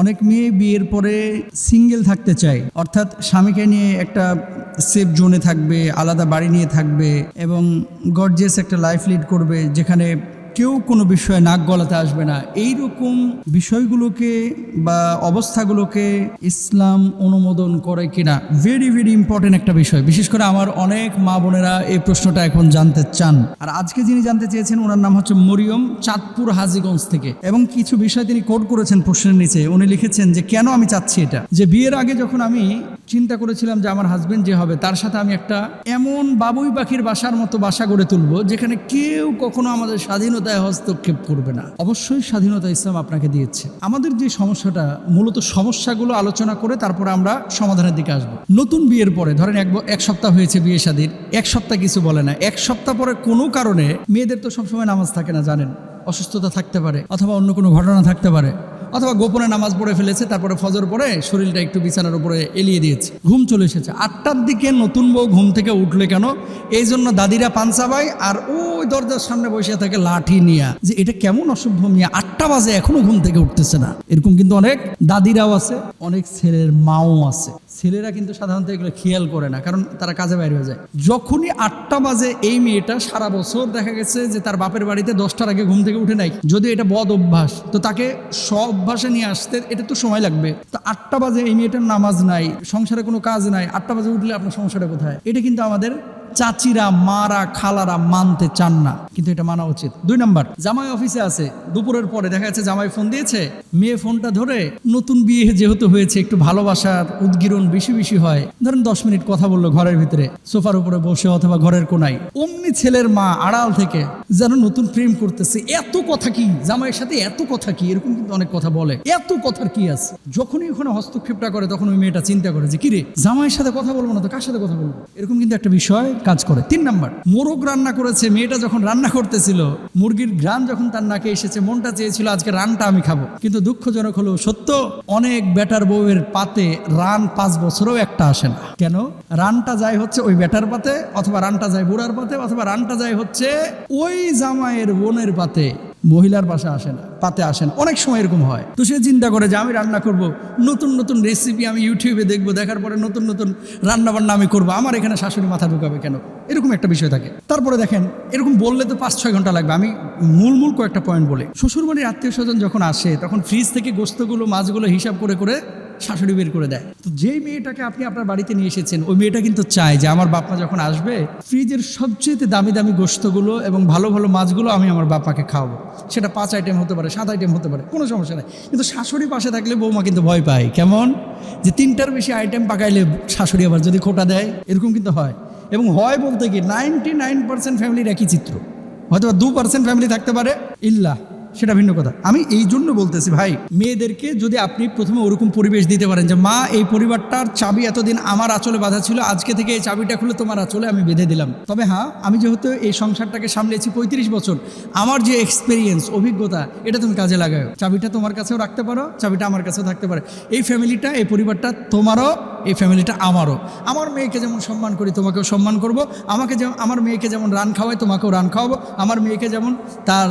অনেক মেয়ে বিয়ের পরে সিঙ্গেল থাকতে চায়। অর্থাৎ স্বামীকে নিয়ে একটা সেফ জোনে থাকবে, আলাদা বাড়ি নিয়ে থাকবে এবং গর্জিয়াস একটা লাইফ লিড করবে যেখানে কেউ কোনো বিষয়ে নাক গলাতে আসবে না। এই রকম বিষয়গুলোকে বা অবস্থাগুলোকে ইসলাম অনুমোদন করে কিনা ভেরি ভেরি ইম্পর্টেন্ট একটা বিষয়। বিশেষ করে আমার অনেক মা বোনেরা এই প্রশ্নটা এখন জানতে চান। আর আজকে যিনি জানতে চেয়েছেন, ওনার নাম হচ্ছে মরিয়ম চাঁদপুর হাজিগঞ্জ থেকে। এবং কিছু বিষয় তিনি কোড করেছেন প্রশ্নের নিচে। উনি লিখেছেন যে, কেন আমি চাচ্ছি এটা? যে, বিয়ের আগে যখন আমি চিন্তা করেছিলাম যে আমার হাজবেন্ড যে হবে, তার সাথে আমি একটা এমন বাবুই পাখির বাসার মতো বাসা গড়ে তুলবো, যেখানে কেউ কখনো আমাদের স্বাধীনতায় হস্তক্ষেপ করবে না। অবশ্যই স্বাধীনতা ইসলাম আপনাকে দিয়েছে। আমাদের যে সমস্যাটা, মূলত সমস্যাগুলো আলোচনা করে তারপরে আমরা সমাধানের দিকে আসব। নতুন বিয়ের পরে, ধরেন এক এক সপ্তাহ হয়েছে বিয়ে শাদীর এক সপ্তাহ কিছু বলে না। এক সপ্তাহ পরে কোনো কারণে, মেয়েদের তো সবসময় নামাজ থাকে না, জানেন। অসুস্থতা থাকতে পারে, অথবা অন্য কোনো ঘটনা থাকতে পারে, অথবা গোপনে নামাজ পড়ে ফেলেছে, তারপরে ফজর পরে শরীরটা একটু বিছানার উপরে এলিয়ে দিয়েছে। ঘুম চলে এসেছে। আটটার দিকে নতুন বউ ঘুম থেকে উঠলে কেন? এই জন্য দাদিরা পাঞ্চাবাই আর ওই দরজার সামনে বসে থাকে লাঠি নিয়া। যে এটা কেমন অসভ্য মিয়া, আটটা বাজে এখনও ঘুম থেকে উঠতেছে না। এরকম কিন্তু অনেক দাদিরাও আছে, অনেক ছেলের মাও আছে। ছেলেরা কিন্তু সাধারণত এগুলো খেয়াল করে না, কারণ তারা কাজে বাইরে হয়ে যায়। যখনই আটটা বাজে এই মেয়েটা সারা বছর দেখা গেছে যে তার বাপের বাড়িতে দশটার আগে ঘুম থেকে উঠে নাই। যদি এটা বদ অভ্যাস, তো তাকে সব অভ্যাসে নিয়ে আসতে এটা তো সময় লাগবে। তো আটটা বাজে এই মেয়েটার নামাজ নাই, সংসারে কোনো কাজ নাই, আটটা বাজে উঠলে আপনার সংসারে কোথায়? এটা কিন্তু আমাদের চাচিরা, মারা, খালারা মানতে চান না। কিন্তু এটা মানা উচিত। দুই নাম্বার, জামাই অফিসে আছে। দুপুরের পরে দেখা যাচ্ছে জামাই ফোন দিয়েছে, মেয়ে ফোনটা ধরে নতুন বিয়ে যেহেতু হয়েছে, একটু ভালোবাসার উদ্গীরণ বেশি বেশি হয়। ধরেন দশ মিনিট কথা বলল ঘরের ভিতরে, সোফার উপরে বসে অথবা ঘরের কোনায়। অমনি ছেলের মা আড়াল থেকে যেন নতুন প্রেম করতেছে, এত কথা কি? জামাইয়ের সাথে এত কথা কি? এরকম কিন্তু অনেক কথা বলে। এত কথার কি আছে? যখনই ওখানে হস্তক্ষেপটা করে, তখন ওই মেয়েটা চিন্তা করে যে, কিরে, জামাইয়ের সাথে কথা বলব না তো? কার সাথে কথা বলব? এরকম কিন্তু একটা বিষয়। কাজ করে। তিন নাম্বার, মোরগ রান্না করেছে, মেয়েটা যখন রান্না করতেছিল, মুরগির গ্রাম যখন তার নাকে এসেছে, মনটা চেয়েছিল, আজকে রানটা আমি খাব। কিন্তু দুঃখজনক হলো, সত্য, অনেক ব্যাটার বউয়ের পাতে রান পাঁচ বছরেও একটা আসে না। কেন? রানটা যায় হচ্ছে ওই ব্যাটার পাতে, অথবা রানটা যায় বুড়ার পাতে, অথবা রানটা যায় হচ্ছে ওই জামাইয়ের বোনের পাতে। মহিলার বাসা আসে না, পাতে আসে না। অনেক সময় এরকম হয়। তো সে চিন্তা করে যে আমি রান্না করব, নতুন নতুন রেসিপি আমি ইউটিউবে দেখব, দেখার পরে নতুন নতুন রান্না বান্না আমি করব, আমার এখানে শাশুড়ি মাথা ঢুকাবে কেন? এরকম একটা বিষয় থাকে। তারপরে দেখেন, এরকম বললে তো পাঁচ ছয় ঘণ্টা লাগবে। আমি মূল মূল কয়েকটা পয়েন্ট বলে। শ্বশুরবাড়ির আত্মীয় স্বজন যখন আসে, তখন ফ্রিজ থেকে গোস্তগুলো, মাছগুলো হিসাব করে করে শাশুড়ি বের করে দেয়। তো যেই মেয়েটাকে আপনি আপনার বাড়িতে নিয়ে এসেছেন, ওই মেয়েটা কিন্তু চায় যে আমার বাপমা যখন আসবে, ফ্রিজের সবচেয়ে দামি দামি গোস্তগুলো এবং ভালো ভালো মাছগুলো আমি আমার বাপাকে খাওয়াবো। সেটা পাঁচ আইটেম হতে পারে, সাত আইটেম হতে পারে, কোনো সমস্যা নেই। কিন্তু শাশুড়ি পাশে থাকলে বৌমা কিন্তু ভয় পায়। কেমন? যে তিনটার বেশি আইটেম পাকাইলে শাশুড়ি আবার যদি খোটা দেয়, এরকম কিন্তু হয়। এবং হয় বলতে কি নাইনটি নাইন পার্সেন্ট ফ্যামিলির একই চিত্র। হয়তো দু পার্সেন্ট ফ্যামিলি থাকতে পারে। ইল্লা সেটা ভিন্ন কথা। আমি এই জন্য বলতেছি, ভাই, মেয়েদেরকে যদি আপনি প্রথমে ওরকম পরিবেশ দিতে পারেন যে, মা, এই পরিবারটার চাবি এতদিন আমার আঁচলে বাধা ছিল, আজকে থেকে এই চাবিটা খুলে তোমার আঁচলে আমি বেঁধে দিলাম। তবে হ্যাঁ আমি যেহেতু এই সংসারটাকে সামলেছি পঁয়ত্রিশ বছর, আমার যে এক্সপিরিয়েন্স অভিজ্ঞতা, এটা তুমি কাজে লাগাও। চাবিটা তোমার কাছেও রাখতে পারো, চাবিটা আমার কাছেও থাকতে পারে। এই ফ্যামিলিটা এই পরিবারটা তোমারও, এই ফ্যামিলিটা আমারও। আমার মেয়েকে যেমন সম্মান করি, তোমাকেও সম্মান করব। আমাকে যেমন আমার মেয়েকে যেমন রান খাওয়াই, তোমাকেও রান খাওয়াবো। আমার মেয়েকে যেমন তার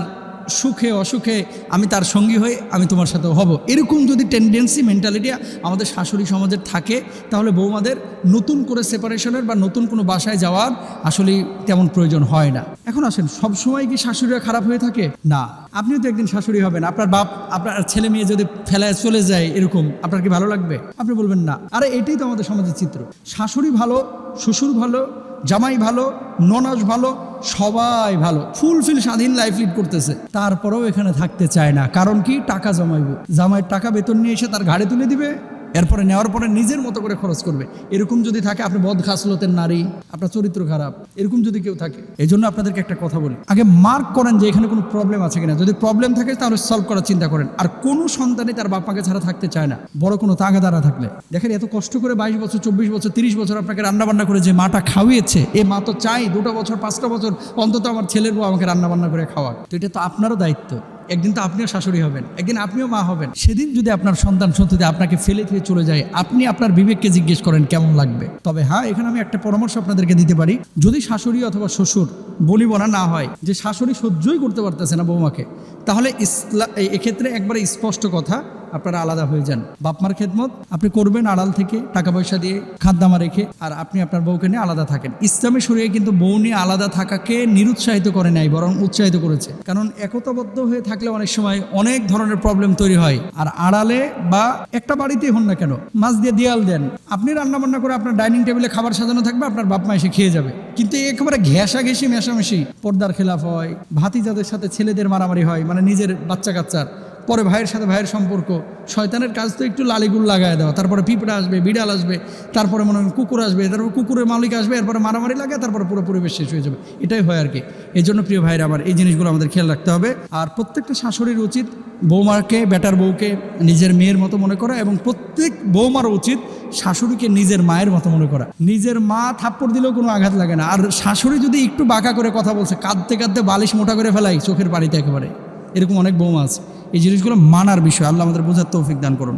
সুখে, অসুখে আমি তার সঙ্গী হয়ে আমি তোমার সাথে হব। এরকম যদি টেন্ডেন্সি মেন্টালিটি আমাদের শাশুড়ি সমাজের থাকে, তাহলে বৌমাদের নতুন করে সেপারেশনের বা নতুন কোনো বাসায় যাওয়ার আসলে তেমন প্রয়োজন হয় না। এখন আসেন, সব সময় কি শাশুড়িরা খারাপ হয়ে থাকে? না। আপনিও তো একদিন শাশুড়ি হবেন। আপনার বাপ, আপনার ছেলে মেয়ে যদি ফেলায় চলে যায় এরকম, আপনার কি ভালো লাগবে? আপনি বলবেন না। আরে এটাই তো আমাদের সমাজের চিত্র। শাশুড়ি ভালো, শ্বশুর ভালো, জামাই ভালো ননজ ভালো সবাই ভালো ফুলফিল স্বাধীন লাইফ লিড করতেছে। তারপরেও এখানে থাকতে চায় না। কারণ কি? টাকা জমাইব। জামাইয়ের টাকা বেতন নিয়ে এসে তার ঘাড়ে তুলে দিবে। এরপরে নেওয়ার পরে নিজের মতো করে খরচ করবে। এরকম যদি থাকে, আপনি বদ খাসলতের নারী, আপনার চরিত্র খারাপ, এরকম যদি কেউ থাকে। এই জন্য আপনাদেরকে একটা কথা বলি। আগে মার্ক করেন যে এখানে কোনো প্রবলেম আছে কিনা। যদি প্রবলেম থাকে, তাহলে সলভ করার চিন্তা করেন। আর কোনো সন্তানই তার বাপাকে ছাড়া থাকতে চায় না। বড় কোনো তাগাদারা থাকলে। দেখেন, এত কষ্ট করে বাইশ বছর, চব্বিশ বছর, তিরিশ বছর আপনাকে রান্না বান্না করে যে মাটা খাওয়িয়েছে, এ মা তো চাই, দুটো বছর, পাঁচটা বছর, অন্তত আমার ছেলের বউ আমাকে রান্না বান্না করে খাওয়াক। তো এটা তো আপনারও দায়িত্ব। একদিন তো আপনিও শাশুড়ি হবেন, একদিন আপনিও মা হবেন। সেদিন যদি আপনার সন্তান সন্ততি আপনাকে ফেলে ফেলে চলে যায়, আপনি আপনার বিবেককে জিজ্ঞেস করেন কেমন লাগবে? তবে হ্যাঁ এখানে আমি একটা পরামর্শ আপনাদেরকে দিতে পারি, যদি শাশুড়ি অথবা শ্বশুর বলি বলা না হয় যে শাশুড়ি সহ্যই করতে পারতেছে না বৌমাকে, তাহলে ইসলা এক্ষেত্রে একবারে স্পষ্ট কথা আপনারা আলাদা হয়ে যান। বাপমার খেদমত, আপনি করবেন আড়াল থেকে টাকা পয়সা দিয়ে খাদ্দামা রেখে, আর আপনি আপনার বউকে নিয়ে আলাদা থাকেন। ইসলামী শরীরে কিন্তু বউ নিয়ে আলাদা থাকাকে নিরুৎসাহিত করে নাই, বরং উৎসাহিত করেছে। কারণ একতাবদ্ধ হয়ে থাকলে অনেক সময় অনেক ধরনের প্রবলেম তৈরি হয়। আর আড়ালে বা একটা বাড়িতেই হন না কেন, মাছ দিয়ে দেয়াল দেন। আপনি রান্না বান্না করে আপনার ডাইনিং টেবিলে খাবার সাজানো থাকবে, আপনার বাপ মা এসে খেয়ে যাবে। কিন্তু একেবারে ঘেঁষা ঘেঁষি মেশামেশি, পর্দার খেলাফ হয়, ভাতিজাদের সাথে ছেলেদের মারামারি হয় মানে নিজের বাচ্চা কাচ্চার পরে ভাইয়ের সাথে ভাইয়ের সম্পর্ক। শয়তানের কাজ তো একটু লালিগুল লাগায় দেওয়া। তারপরে পিঁপড়া আসবে, বিড়াল আসবে, তারপরে মনে হয় কুকুর আসবে তারপর কুকুরের মালিক আসবে, এরপরে মারামারি লাগে তারপরে পুরো পরিবেশ শেষ হয়ে যাবে। এটাই হয় আর কি এই জন্য প্রিয় ভাইয়ের, আমার এই জিনিসগুলো আমাদের খেয়াল রাখতে হবে। আর প্রত্যেকটা শাশুড়ির উচিত বৌমাকে, বেটার বউকে নিজের মেয়ের মতো মনে করা এবং প্রত্যেক বৌমারও উচিত শাশুড়িকে নিজের মায়ের মতো মনে করা। নিজের মা থাপ্পড় দিলেও কোনো আঘাত লাগে না। আর শাশুড়ি যদি একটু বাঁকা করে কথা বলছে, কাঁদতে কাঁদতে বালিশ মোটা করে ফেলাই চোখের বাড়িতে একেবারে। এরকম অনেক বৌমা আছে। এই জিনিসগুলো মানার বিষয়। আল্লাহ আমাদের বোঝার তৌফিক দান করুন।